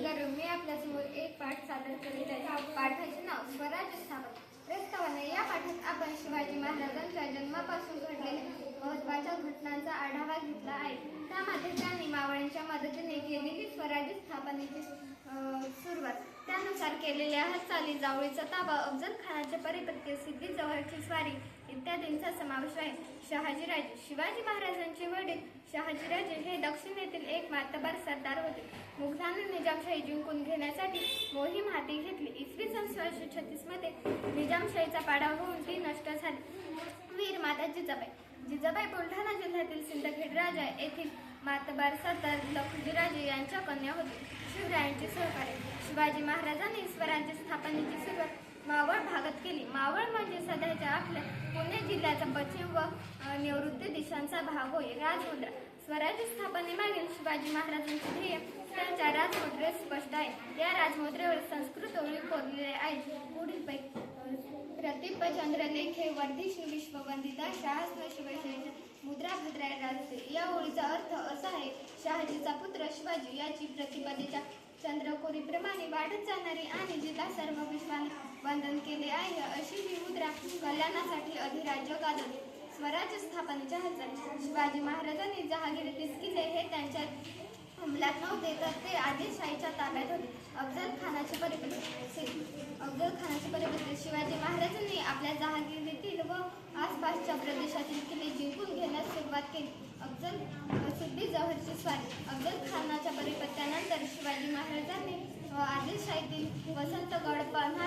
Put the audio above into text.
नमस्कार मी आपल्यासमोर एक पाठ सादर करीत आहे. पाठाचे नाव स्वराज्य स्थापन प्रस्तावना या पाठात आपण शिवाजी महाराजांच्या जन्मापासून घडलेल्या महत्त्वाच्या घटनांचा आढावा घेतला आहे. त्यामध्ये त्यांनी मावळ्यांच्या मदतीने केलेली स्वराज्य स्थापनेची सुरुवात. त्यानुसार केलेल्या हालचाली जावळीचा ताबा अफजल खानाचे परिपत्य सिद्धी जवळची स्वारी इत्यादींचा समावेश आहे. शहाजीराजे शिवाजी महाराजांचे वडील शहाजीराजे हे दक्षिणेतील एक मातबर सरदार होते. मुघलांनी निजामशाही जिंकून घेण्यासाठी मोहीम हाती घेतली. इसवी सन सोळाशे छत्तीसमध्ये निजामशाहीचा पाडाव होऊन ती नष्ट झाली. वीर माता जिजाबाई जिजाबाई बुलढाणा जिल्ह्यातील सिंदखेड राजा येथील मातबार सरदार लखुजीराजे यांच्या कन्या होती. शिवरायांचे सहकार्य शिवाजी महाराजांनी स्वराज्य स्थापनेची सुरुवात मावळ भागात केली. मावळ म्हणजे सध्याच्या आपल्या पुणे जिल्ह्याचा पश्चिम व निवृत्ती दिशांचा भाग होय. राजमुद्रा. स्वराज्य स्थापनेमागील शिवाजी महाराजांचे ध्येय त्यांच्या राजमुद्रेत स्पष्ट आहे. या राजमुद्रेवर संस्कृत ओळी कोरलेले आहेत. पुढील पैकी प्रतिप वर्धिष्णू विश्ववंदिता शाहस्व शिवशैन मुद्रा भद्राय राजसे या ओळीचा अर्थ असा आहे शहाजीचा पुत्र शिवाजी याची प्रतिपदेच्या चंद्रकोरीप्रमाणे वाढत जाणारी आणि जिला सर्व विश्वाने वंदन केले आहे अशी ही मुद्रा कल्याणासाठी अधिराज्य गाजवली स्वराज्य स्थापनेच्या हालचाली शिवाजी महाराजांनी जहागीर किल्ले हे त्यांच्या अंमलात नव्हते तर ते आदिलशाहीच्या ताब्यात होते अफजल खानाचे परिपत्र अफजल आपल्या जहागिरीतील व आसपासच्या प्रदेशातील किल्ले जिंकून घेण्यास सुरुवात केली. अफजल सिद्धी जहरची स्वारी अफजल खानाच्या परिपत्यानंतर शिवाजी महाराजांनी अ, आदिलशाहीतील वसंतगड पन्हाळागड